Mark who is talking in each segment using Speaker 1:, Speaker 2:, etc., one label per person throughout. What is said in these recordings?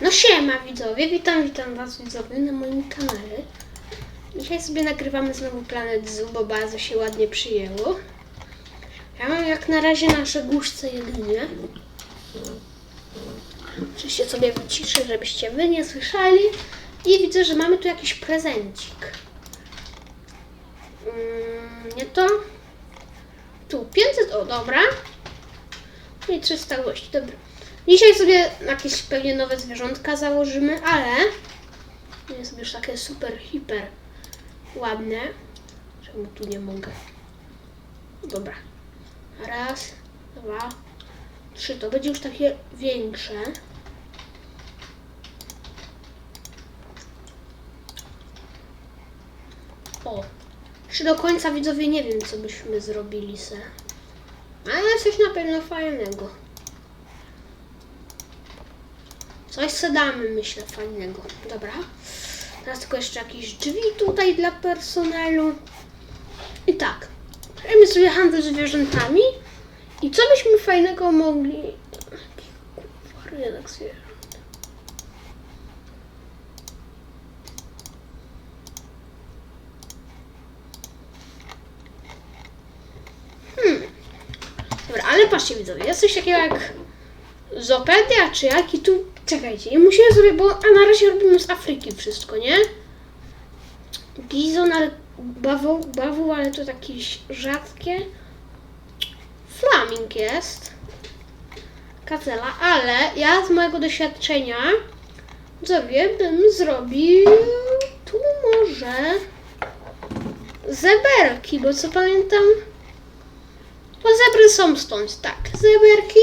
Speaker 1: No siema widzowie, witam, witam was widzowie na moim kanale. Dzisiaj sobie nagrywamy znowu Planet Zoo, bo bardzo się ładnie przyjęło. Ja mam jak na razie nasze głuszce jedynie. Oczywiście sobie wyciszę, żebyście wy nie słyszeli. I widzę, że mamy tu jakiś prezencik. Mm, nie to? Tu 500, o dobra. I 300 gości, dobra. Dzisiaj sobie jakieś pewnie nowe zwierzątka założymy, ale nie sobie już takie super, hiper ładne. Czemu tu nie mogę? Dobra. Raz, dwa, trzy. To będzie już takie większe. O. Czy do końca widzowie nie wiem, co byśmy zrobili se. Ale coś na pewno fajnego. Coś se damy, myślę, fajnego. Dobra. Teraz tylko jeszcze jakieś drzwi tutaj dla personelu. I tak. Przejmę sobie handel zwierzętami. I co byśmy fajnego mogli... Jaki rynek zwierząt. Hmm. Dobra, ale patrzcie widzowie, jest coś takiego jak Zopedia czy jak i tu... Czekajcie, i musimy sobie, bo a na razie robimy z Afryki wszystko, nie? Bizon, ale bawoł, bawoł, ale to jakieś rzadkie. Flaming jest. Kacela, ale ja z mojego doświadczenia sobie bym zrobił tu może zeberki, bo co pamiętam, to zebry są stąd, tak, zeberki.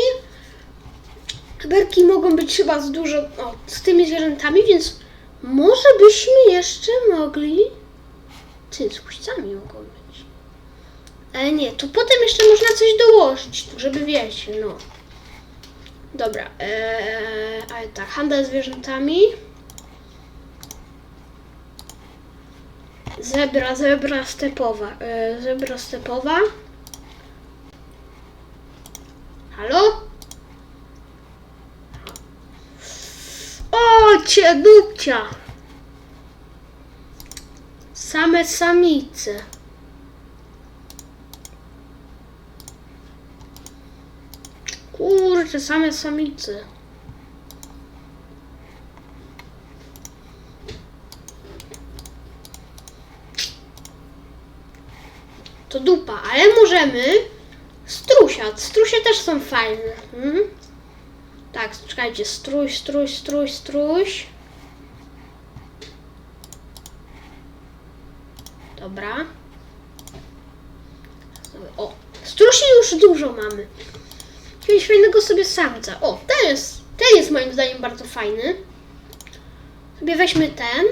Speaker 1: Berki mogą być chyba z dużo o, z tymi zwierzętami, więc może byśmy jeszcze mogli. Ty, z łóżcami mogą być. Ale nie, tu potem jeszcze można coś dołożyć, żeby wiecie, no. Dobra, eee, ale tak, handel zwierzętami. Zebra, zebra stepowa. Eee, zebra stepowa. Halo? O, cię dupcia! Same samice. Kurczę, same samice. To dupa, ale możemy strusia. Strusie też są fajne. Mhm. Tak, czekajcie, strój, strój, strój, strój. Dobra. O, strusi już dużo mamy. Jakiegoś fajnego sobie samca. O, ten jest, ten jest moim zdaniem bardzo fajny. Sobie weźmy ten.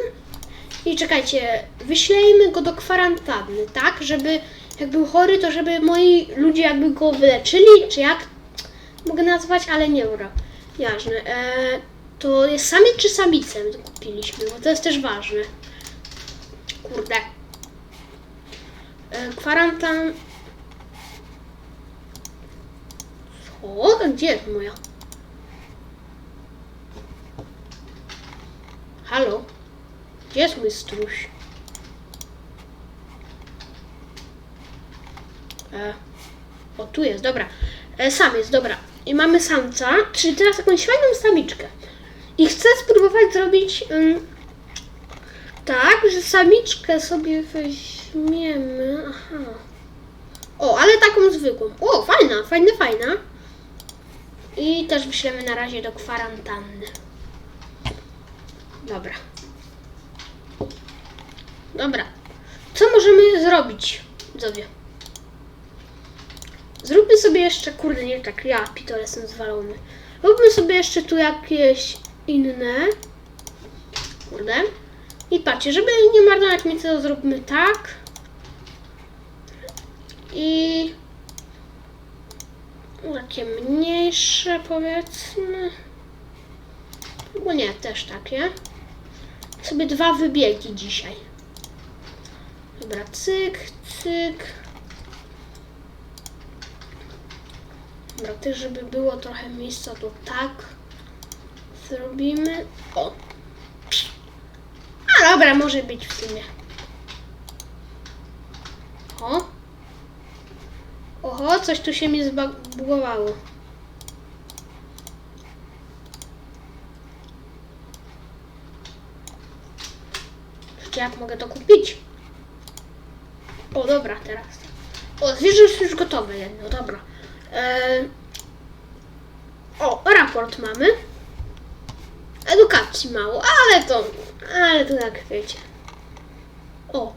Speaker 1: I czekajcie, wyślejmy go do kwarantanny, tak? Żeby jak był chory, to żeby moi ludzie jakby go wyleczyli, czy jak mogę nazwać, ale nie ura. Jasne. E, to jest samiec czy to kupiliśmy, bo to jest też ważne. Kurde. E, kwarantan... Co? Gdzie jest moja? Halo? Gdzie jest mój struś? E, o, tu jest, dobra. E, sam jest, dobra. I mamy samca, czyli teraz jakąś fajną samiczkę. I chcę spróbować zrobić ym, tak, że samiczkę sobie weźmiemy. Aha. O, ale taką zwykłą. O, fajna, fajna, fajna. I też wyślemy na razie do kwarantanny. Dobra. Dobra. Co możemy zrobić, widzowie? Zróbmy sobie jeszcze, kurde, nie tak, ja pitole jestem zwalony. Róbmy sobie jeszcze tu jakieś inne. Kurde. I patrzcie, żeby nie marnować mi co, zróbmy tak. I takie mniejsze powiedzmy. Bo nie, też takie. Sobie dwa wybiegi dzisiaj. Dobra, cyk, cyk. Dobra, też żeby było trochę miejsca, to tak. zrobimy. O! A dobra, może być w sumie. O! Oho, coś tu się mi zbugowało. Czy jak mogę to kupić? O, dobra, teraz. O, zwierzę już gotowe jedno, dobra. Eee, o, raport mamy. Edukacji mało, ale to, ale to jak wiecie. O,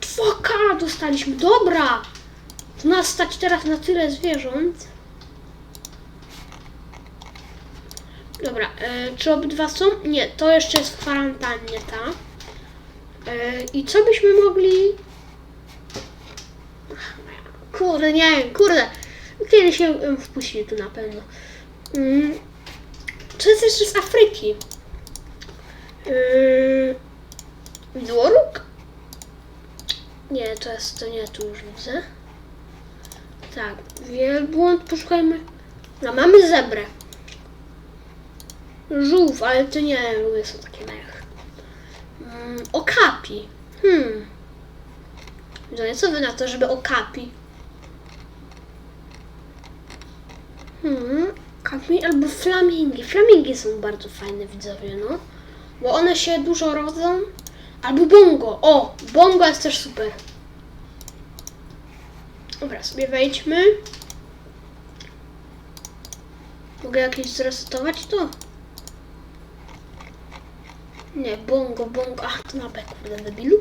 Speaker 1: 2K dostaliśmy, dobra. To nas stać teraz na tyle zwierząt. Dobra, e, czy obydwa są? Nie, to jeszcze jest w kwarantannie ta. E, I co byśmy mogli... Kurde, nie wiem, kurde. Kiedyś się wpuścili tu na pewno. Mm. Co jest jeszcze z Afryki? Yy... Nie, to jest, to nie, tu już widzę. Tak, wielbłąd, poszukajmy. No, mamy zebrę. Żółw, ale to nie, żółwie są takie mech. Mm, okapi. Hmm. Widzowie, co wy na to, żeby okapi? Hmm, okapi albo flamingi. Flamingi są bardzo fajne, widzowie, no. Bo one się dużo rodzą. Albo bongo. O, bongo jest też super. Dobra, sobie wejdźmy. Mogę jakieś zresetować to? Nie, bongo, bongo. Ach, to na B, kurde, debilu.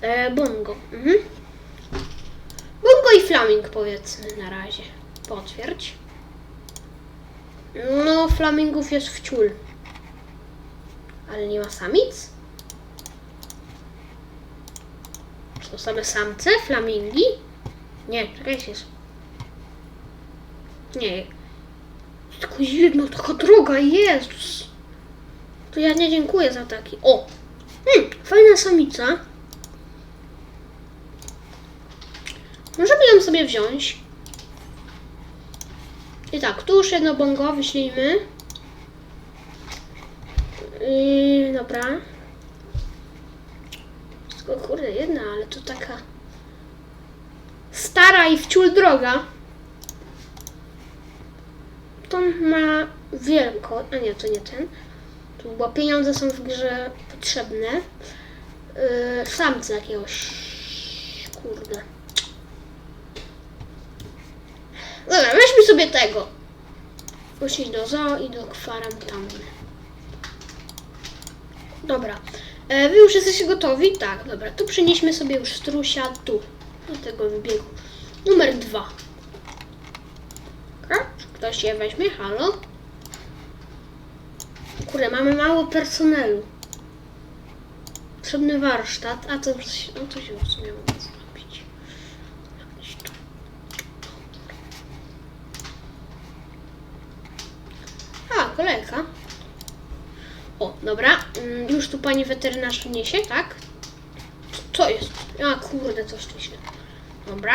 Speaker 1: E, bongo. Mhm. Bongo i flaming powiedzmy na razie. Potwierdź. No, flamingów jest w ciul. Ale nie ma samic? Czy to same samce? Flamingi? Nie, czekajcie. Nie. Tylko jedno, taka droga, Jezus. To ja nie dziękuję za taki. O! Hmm, fajna samica. Możemy ją sobie wziąć. I tak, tu już jedno bongo wyślijmy. Yy, dobra. Tylko kurde, jedna, ale to taka stara i wciul droga. To ma wielko, a nie, to nie ten. Tu, bo pieniądze są w grze potrzebne. Yy, samce jakiegoś. Kurde. Dobra, tego. Musisz do zoo i do kwarantanny. Dobra. E, wy już jesteście gotowi? Tak, dobra. To przenieśmy sobie już strusia tu. Do tego wybiegu. Numer dwa. Ktoś je weźmie? Halo? Kurde, mamy mało personelu. Potrzebny warsztat, a to, no to się w zrobić. Jakoś tu. A, kolejka. O, dobra. Mm, Już tu pani weterynarz niesie, tak? Co jest? A, kurde, coś tu się... Dobra.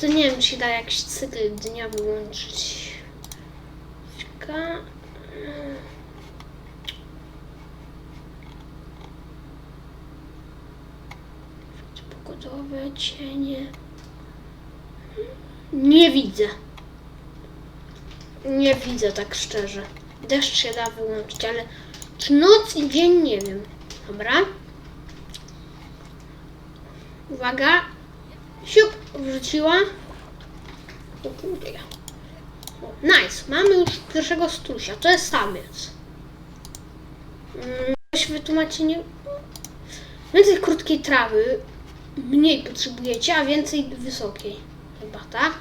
Speaker 1: To nie wiem, czy się da jakiś cykl dnia wyłączyć. Czeka. Pogodowe, cienie. Nie widzę. Nie widzę tak szczerze. Deszcz się da wyłączyć, ale czy noc i dzień nie wiem. Dobra. Uwaga. Siup, wrzuciła. Nice. Mamy już pierwszego strusia. To jest samiec. Mm, Coś wy tu macie nie... Więcej krótkiej trawy. Mniej potrzebujecie, a więcej wysokiej. Chyba, tak?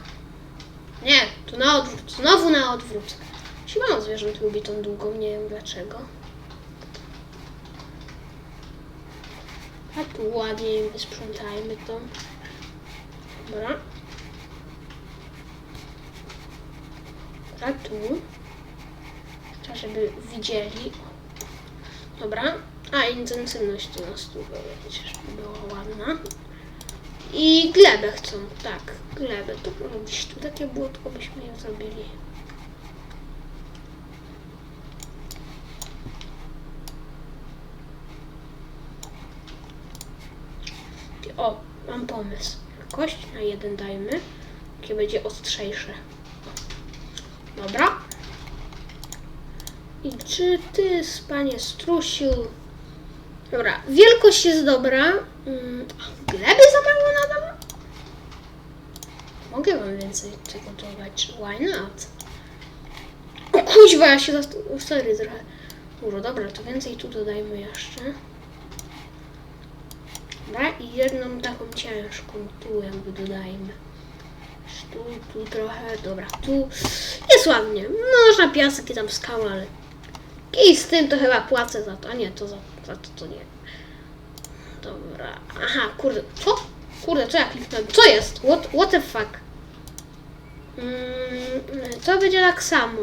Speaker 1: Nie, tu na odwrót. Znowu na odwrót. Siła zwierząt lubi tą długą, nie wiem dlaczego. A tu ładnie wysprzątajmy to. Dobra. A tu. Trzeba, żeby widzieli. Dobra. A, intensywność tu nas tu będzie, była ładna. I glebę chcą, tak, glebę. To no, gdzieś tu takie błotko byśmy ją zrobili. O, mam pomysł. Kość na jeden dajmy, jakie będzie ostrzejsze. Dobra. I czy ty, panie strusiu, Dobra, wielkość jest dobra. Mm, gleby za mało nadal? Mogę wam więcej przygotować. Why not? O kuźwa, ja się Sorry, trochę dużo. Dobra, to więcej tu dodajmy jeszcze. Dobra, i jedną taką ciężką tu jakby dodajmy. Tu, tu trochę, dobra, tu jest ładnie. Można piasek i tam skała, ale i z tym to chyba płacę za to, a nie, to za, to to nie. Dobra, aha, kurde, co? Kurde, co ja kliknąłem? Co jest? What, what the fuck? Mm, to będzie tak samo.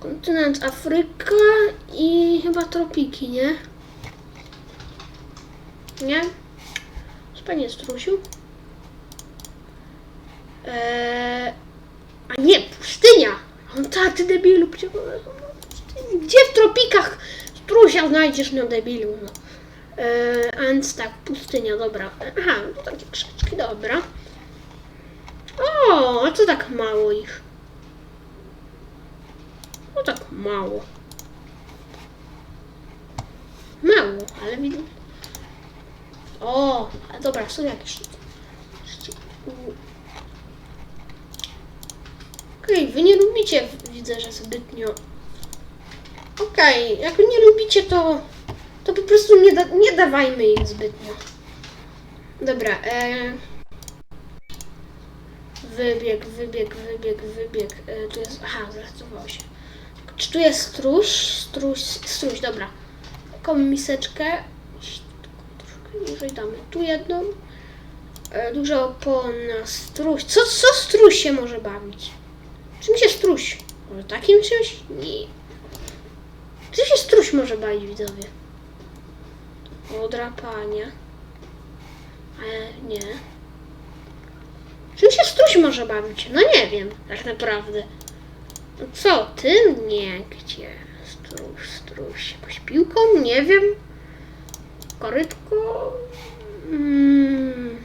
Speaker 1: Kontynent Afryka i chyba tropiki, nie? Nie? Panie Strusiu? Eee, a nie, pustynia! On ta, ty debilu, gdzie w tropikach Strusia znajdziesz, no debilu, no. A więc tak, pustynia, dobra. Aha, no takie krzaczki, dobra. O, a co tak mało ich? No tak mało. Mało, ale widzę. O, a dobra, są jakieś. Okej, wy nie lubicie, widzę, że zbytnio. Okej, jak nie lubicie, to, to po prostu nie, da, nie dawajmy im zbytnio. Dobra, e... Wybieg, wybieg, wybieg, wybieg. E, tu jest. Aha, zrestował się. Czy tu jest struś? Struś, struś, dobra. Taką miseczkę. Troszkę niżej damy tu jedną. E, duża opona, struś. Co, co struś się może bawić? Czym się struś? Może takim czymś? Nie. Czym się struś może bawić, widzowie? O, drapanie. Ale nie. Czym się struś może bawić? No nie wiem, tak naprawdę. No co, ty? Nie, gdzie? Struś, struś. Jakąś piłką? Nie wiem. Korytko? Mm.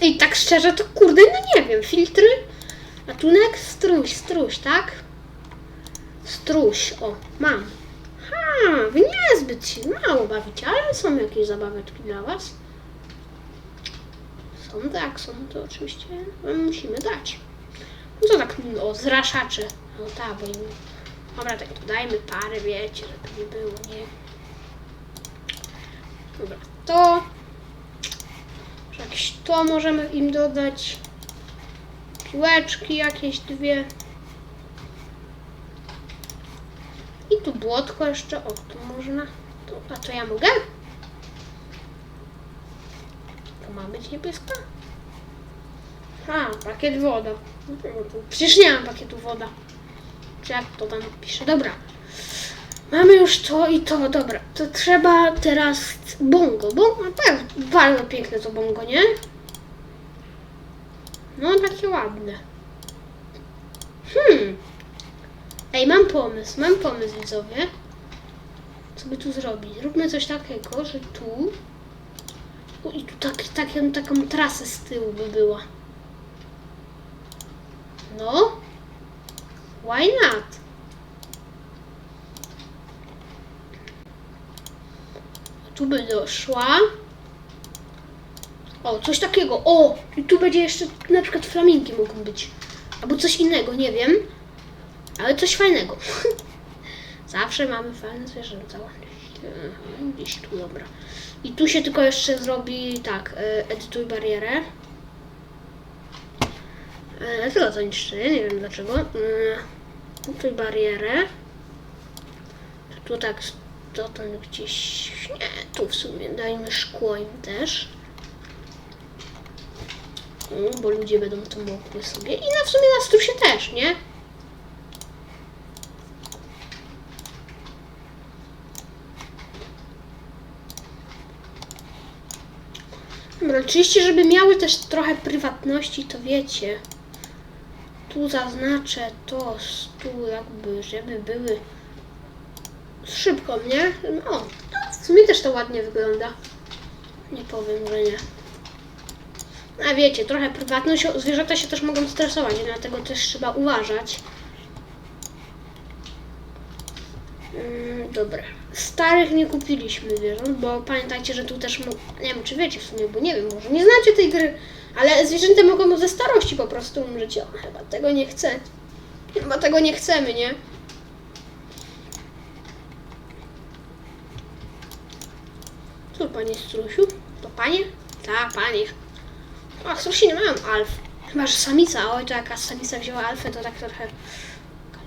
Speaker 1: I tak szczerze, to kurde, no nie wiem. Filtry? Ratunek? Struś, struś, tak? Struś, o, mam. Ha, wy niezbyt się mało bawicie, ale są jakieś zabaweczki dla was. Są tak, są to oczywiście musimy dać. No to tak, o, zraszacze. No tak, bo im... Dobra, tak dodajmy parę, wiecie, żeby nie było, nie? Dobra, to... Jakieś to możemy im dodać. Piłeczki jakieś dwie. I tu błotko jeszcze, o, tu można. Tu, a to ja mogę? To ma być niebieska? A, pakiet woda. No Przecież nie mam pakietu woda. Czy jak to tam pisze? Dobra. Mamy już to i to, dobra. To trzeba teraz bongo. Bongo, tak, bardzo piękne to bongo, nie? No, takie ładne. Hmm. Ej, mam pomysł, mam pomysł, widzowie. Co by tu zrobić? Zróbmy coś takiego, że tu... O, I tu tak, taką, taką trasę z tyłu by była. No. Why not? Tu by doszła. O, coś takiego. O, i tu będzie jeszcze na przykład flamingi mogą być. Albo coś innego, nie wiem. Ale coś fajnego. Zawsze mamy fajne zwierzęta. Gdzieś tu, dobra. I tu się tylko jeszcze zrobi tak, e, edytuj barierę. E, to niszczy, nie wiem dlaczego. E, edytuj barierę. Tu tak, to tam gdzieś, nie, tu w sumie dajmy szkło im też. Bo ludzie będą to mogły sobie. I na w sumie na strusie też, nie? Dobra, oczywiście, żeby miały też trochę prywatności, to wiecie. Tu zaznaczę to, tu jakby, żeby były szybko, nie? No, w sumie też to ładnie wygląda. Nie powiem, że nie. A wiecie, trochę prywatność, zwierzęta się też mogą stresować, dlatego też trzeba uważać. Mm, dobra. Starych nie kupiliśmy zwierząt, bo pamiętajcie, że tu też, nie wiem czy wiecie w sumie, bo nie wiem, może nie znacie tej gry, ale zwierzęta mogą ze starości po prostu umrzeć. O, chyba tego nie chcę. Chyba tego nie chcemy, nie? Co panie Strusiu? To panie? Tak, panie. A nie mają alf. Chyba, że samica. Oj, to jaka samica wzięła alfę, to tak trochę...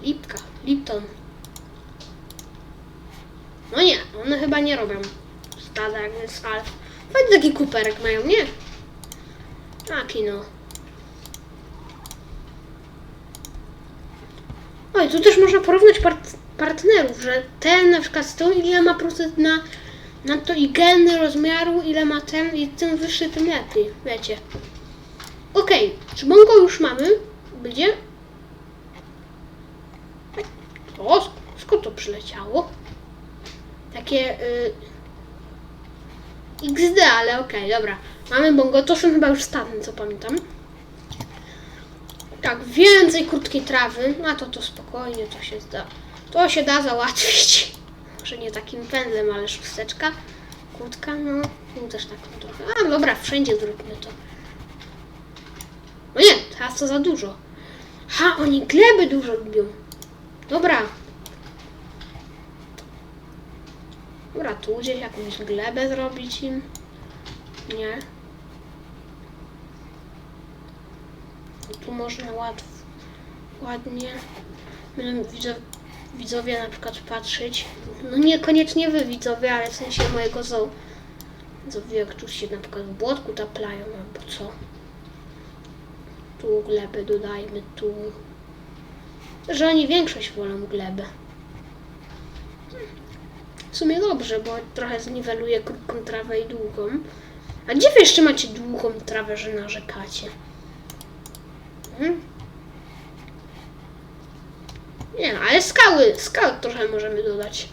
Speaker 1: Lipka, Lipton. No nie, one chyba nie robią stada jak jest alf. Fajny taki kuperek mają, nie? Taki no. Oj, tu też można porównać part- partnerów, że ten na przykład z tą ile ma procent na, na to i geny rozmiaru, ile ma ten i tym wyższy, tym lepiej, wiecie. Okej, czy bongo już mamy? Gdzie? O, sk- skąd to przyleciało? Takie y, XD, ale okej, dobra. Mamy bongo, to są chyba już stadne, co pamiętam. Tak, więcej krótkiej trawy, no to to spokojnie, to się da. To się da załatwić. Może nie takim pędzlem, ale szósteczka. Krótka, no, no też tak trochę. A dobra, wszędzie zróbmy to. No nie, teraz to za dużo. Ha, oni gleby dużo lubią. Dobra. Dobra, tu gdzieś jakąś glebę zrobić im. Nie. Tu można łatw, ładnie. Będą widzowie, na przykład patrzeć. No niekoniecznie wy widzowie, ale w sensie mojego zoo. Widzowie, jak tu się na przykład w błotku taplają albo co. Tu glebę dodajmy, tu. Że oni większość wolą glebę. W sumie dobrze, bo trochę zniweluje krótką trawę i długą. A gdzie wy jeszcze macie długą trawę, że narzekacie? Hmm? Nie no, ale skały, skały trochę możemy dodać.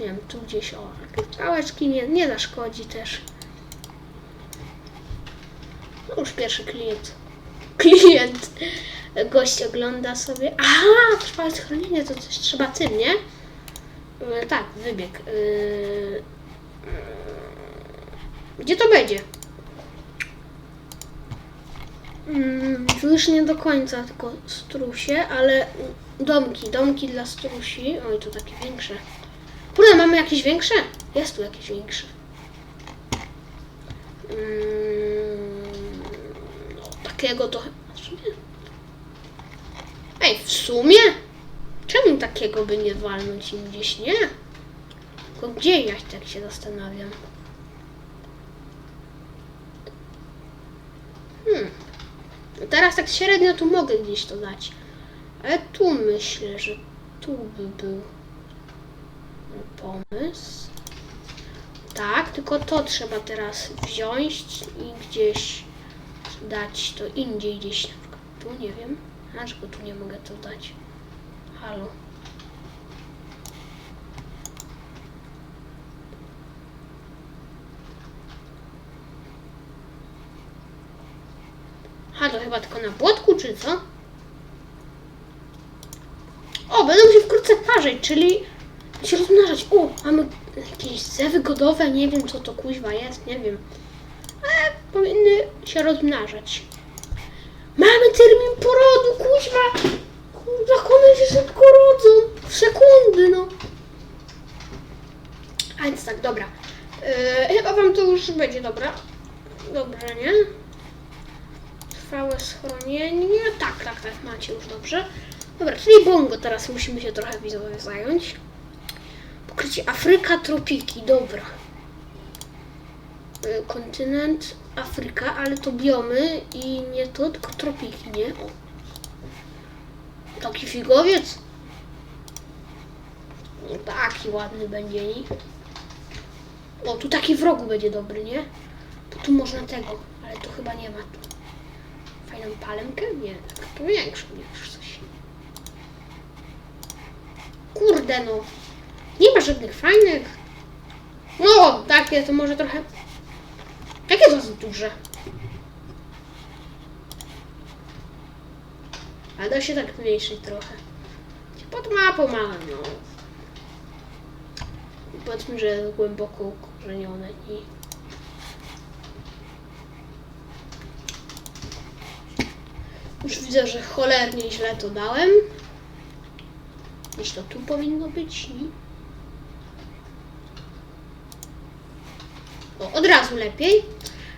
Speaker 1: Nie wiem, tu gdzieś o, jakieś skałeczki nie, nie zaszkodzi też. No już pierwszy klient. Klient. Gość ogląda sobie. Aha, trwałe schronienie, to coś trzeba tym, nie? E, tak, wybieg. E, e, gdzie to będzie? Mm, już nie do końca, tylko strusie, ale domki, domki dla strusi. Oj, to takie większe. Kurde, mamy jakieś większe? Jest tu jakieś większe. Mm, no, takiego to w sumie. Ej, w sumie? Czemu takiego by nie walnąć im gdzieś, nie? Tylko gdzie ja tak się zastanawiam. Hmm. No Teraz tak średnio tu mogę gdzieś to dać. Ale tu myślę, że tu by był pomysł. Tak, tylko to trzeba teraz wziąć i gdzieś dać to indziej gdzieś. na przykład Tu nie wiem. Dlaczego tu nie mogę to dać? Halo. Ha, to chyba tylko na błotku, czy co? O, będą się wkrótce parzyć, czyli się rozmnażać. O, mamy jakieś zewy godowe, nie wiem co to kuźwa jest, nie wiem. Ale powinny się rozmnażać. Mamy termin porodu, kuźwa! One się szybko rodzą. W sekundy, no. A więc tak, dobra. Yy, chyba wam to już będzie dobra. Dobrze, nie? Trwałe schronienie. Tak, tak, tak, macie już dobrze. Dobra, czyli bongo teraz musimy się trochę widzowie zająć. Pokrycie Afryka, tropiki, dobra. Y, Kontynent Afryka, ale to biomy i nie to, tylko tropiki, nie? O. Taki figowiec. No, taki ładny będzie? O, tu taki w rogu będzie dobry, nie? Bo tu można tego, ale to chyba nie ma tu. Fajną palemkę? Nie, tak to większą niż coś. Kurde no. Nie ma żadnych fajnych. No, takie to może trochę... Jakie to jest duże? Ale da się tak zmniejszyć trochę. Pod mapą małe, no. Powiedzmy, że jest głęboko ukorzenione i... Już widzę, że cholernie źle to dałem. Gdzieś to tu powinno być i... O, od razu lepiej.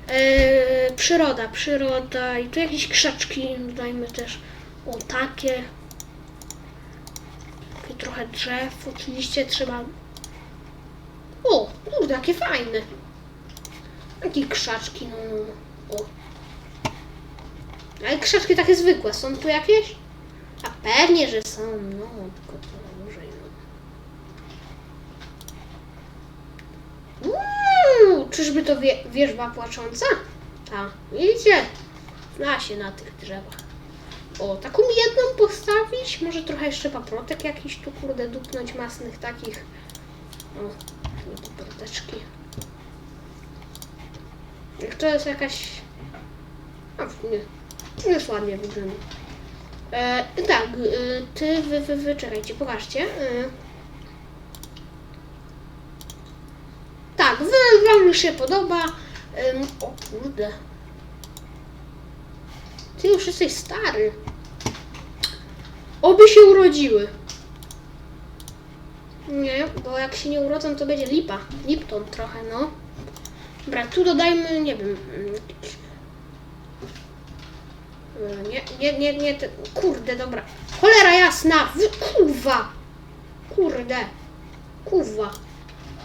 Speaker 1: Eee, przyroda, przyroda i tu jakieś krzaczki, dajmy też o takie. Takie trochę drzew, oczywiście trzeba... O, kurde, jakie fajne. Takie krzaczki, no, no, no. O. Ale krzaczki takie zwykłe, są tu jakieś? A pewnie, że są, no, tylko to dłużej, no. Uuu, czyżby to wie, wierzba płacząca? Ta, widzicie? Zna się na tych drzewach. O, taką jedną postawić? Może trochę jeszcze paprotek jakiś tu, kurde, dupnąć masnych takich. O, nie paproteczki. Jak to jest jakaś... A, nie. Nie jest ładnie wygląda. E, tak, e, ty, wy, wy, wy, czekajcie, pokażcie. E, tak, wy, wam się podoba. Em, o kurde. Ty już jesteś stary. Oby się urodziły. Nie, bo jak się nie urodzą, to będzie lipa. Lipton trochę, no. Dobra, tu dodajmy, nie wiem. Nie, nie, nie, nie, kurde, dobra. Cholera jasna, wy, kurwa. Kurde. Kurwa.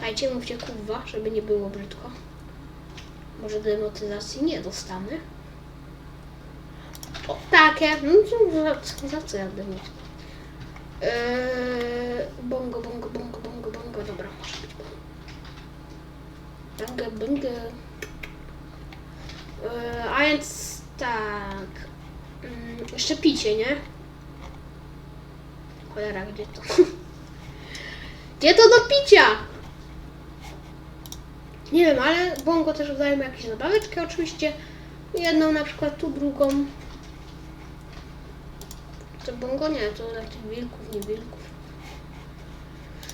Speaker 1: Dajcie, mówcie kurwa, żeby nie było brzydko. Może demotyzacji nie dostanę. O, takie. No za co ja demotyzację? Eee, bongo, bongo, bongo, bongo, bongo. Dobra, może być bongo. Bongo, bongo. Eee, a więc tak. Jeszcze picie, nie? Cholera, gdzie to? gdzie to do picia? Nie wiem, ale bongo też dajemy jakieś zabaweczki oczywiście. Jedną na przykład tu, drugą. To bongo nie, to dla tych wilków, nie wilków.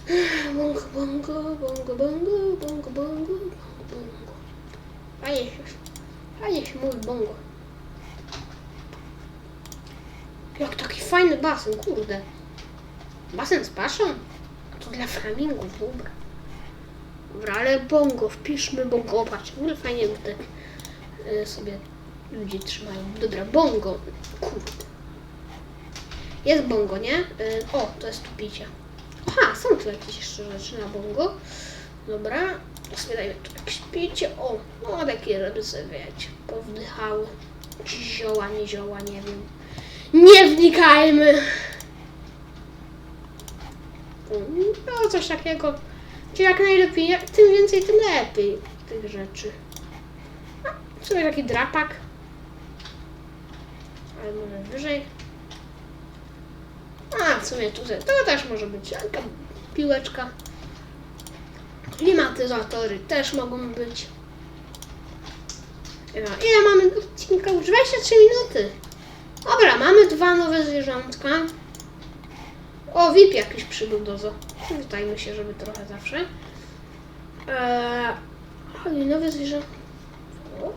Speaker 1: Bongo, bongo, bongo, bongo, bongo, bongo, bongo. Fajnie się mówi bongo. Jak taki fajny basen, kurde. Basen z paszą? To dla flamingów, dobra. Dobra, ale bongo, wpiszmy bongo. Patrz, w ogóle fajnie tutaj y, sobie ludzie trzymają. Dobra, bongo. Kurde. Jest bongo, nie? Y, o, to jest tu picie. Aha, są tu jakieś jeszcze rzeczy na bongo. Dobra, sobie dajmy tu jakieś picie. O, no takie ryby sobie wiecie, powdychały. Zioła, nie zioła, nie wiem. Nie wnikajmy. No, coś takiego. Czy jak najlepiej, jak tym więcej, tym lepiej tych rzeczy. A, w sumie taki drapak. Ale może wyżej. A, w sumie to też może być jaka piłeczka. Klimatyzatory też mogą być. Dobra, Ile mamy odcinka? Już 23 minuty. Dobra, mamy dwa nowe zwierzątka. O, VIP jakiś przybył do zoo. Witajmy się, żeby trochę zawsze. Eee, chodzi nowe zwierzę. O.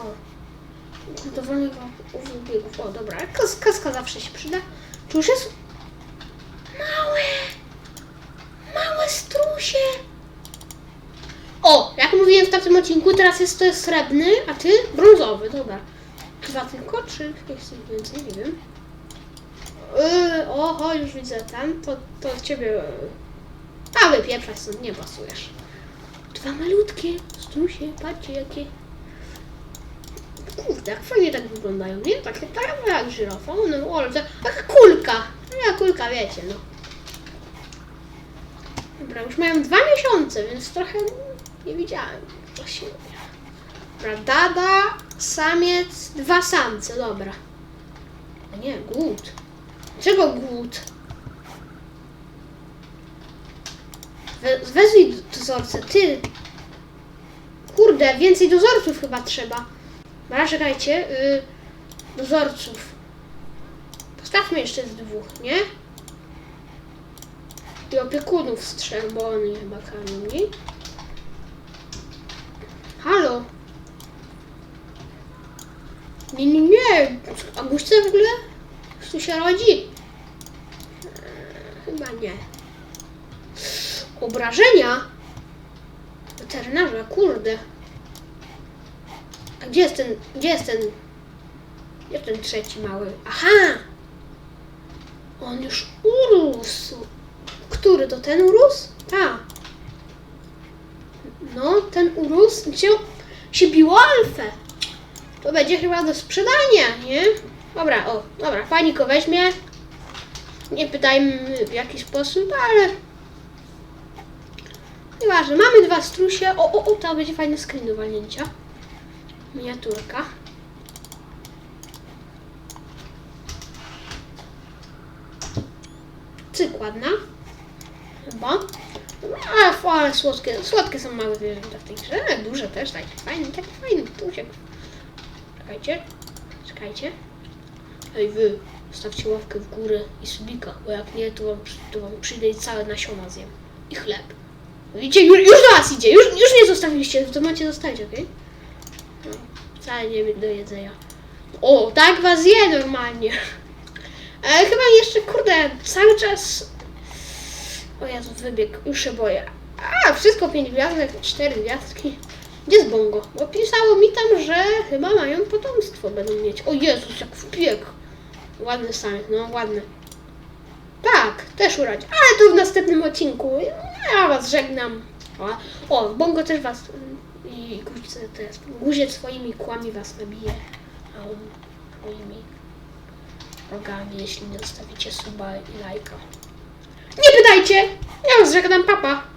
Speaker 1: O. Biegów. O, dobra. Kas, kaska zawsze się przyda. Tu już jest... Małe! Małe strusie! O, jak mówiłem w tamtym odcinku, teraz jest to srebrny, a ty brązowy, dobra. Dwa tylko, czy jest więcej, nie wiem. Yy, oho, już widzę ten, to, to ciebie... yy. A, wypieprzaj stąd, nie pasujesz. Dwa malutkie strusie, patrzcie jakie... Kurde, jak fajnie tak wyglądają, nie? Takie tak jak żyrafa, no, ale to taka kulka. Ja kulka, wiecie, no. Dobra, już mają dwa miesiące, więc trochę nie widziałem. Się Dobra, dada, samiec, dwa samce, dobra. A nie, głód. Czego głód? We, wezwij dozorcę, ty. Kurde, więcej dozorców chyba trzeba. Dobra, czekajcie. Y, dozorców. Postawmy jeszcze z dwóch, nie? I opiekunów z trzech, bo oni chyba karmili. Halo? Nie, nie, nie. A Guśce w ogóle? Tu się rodzi? Chyba nie. Obrażenia? Weterynarza, kurde. A gdzie jest ten, gdzie jest ten, gdzie ten trzeci mały? Aha! On już urósł. Który to ten urósł? Tak. No, ten urósł, się, się biło alfę. To będzie chyba do sprzedania, nie? Dobra, o, dobra, go weźmie. Nie pytajmy w jaki sposób, ale... Nieważne, mamy dwa strusie. O, o, o, to będzie fajny screen do walnięcia. Miniaturka. Cyk, ładna. Chyba. A, f- ale słodkie, słodkie są małe zwierzęta w tej grze. E, Duże też, taki fajny, taki fajny tusiek. Czekajcie, czekajcie. Ej wy, stawcie łapkę w górę i subika, bo jak nie, to wam, to wam przyjdę i całe nasiona zjem. I chleb. Widzicie, już, już do was idzie, już, już nie zostawiliście, to macie zostawić, okej? No, wcale nie do jedzenia. O, tak was je normalnie. E, chyba jeszcze, kurde, cały czas... O Jezu, wybieg, już się boję. A, wszystko pięć gwiazdek, cztery gwiazdki. Gdzie jest Bongo? Bo pisało mi tam, że chyba mają potomstwo, będą mieć. O Jezus, jak wbiegł. Ładny samych, no ładny. Tak, też urodzi. Ale to w następnym odcinku. Ja was żegnam. O, Bongo też was mm, i guźce też. Guziec swoimi kłami was nabije. A on swoimi rogami, jeśli nie zostawicie suba i lajka. Nie pytajcie! Ja was żegnam, papa.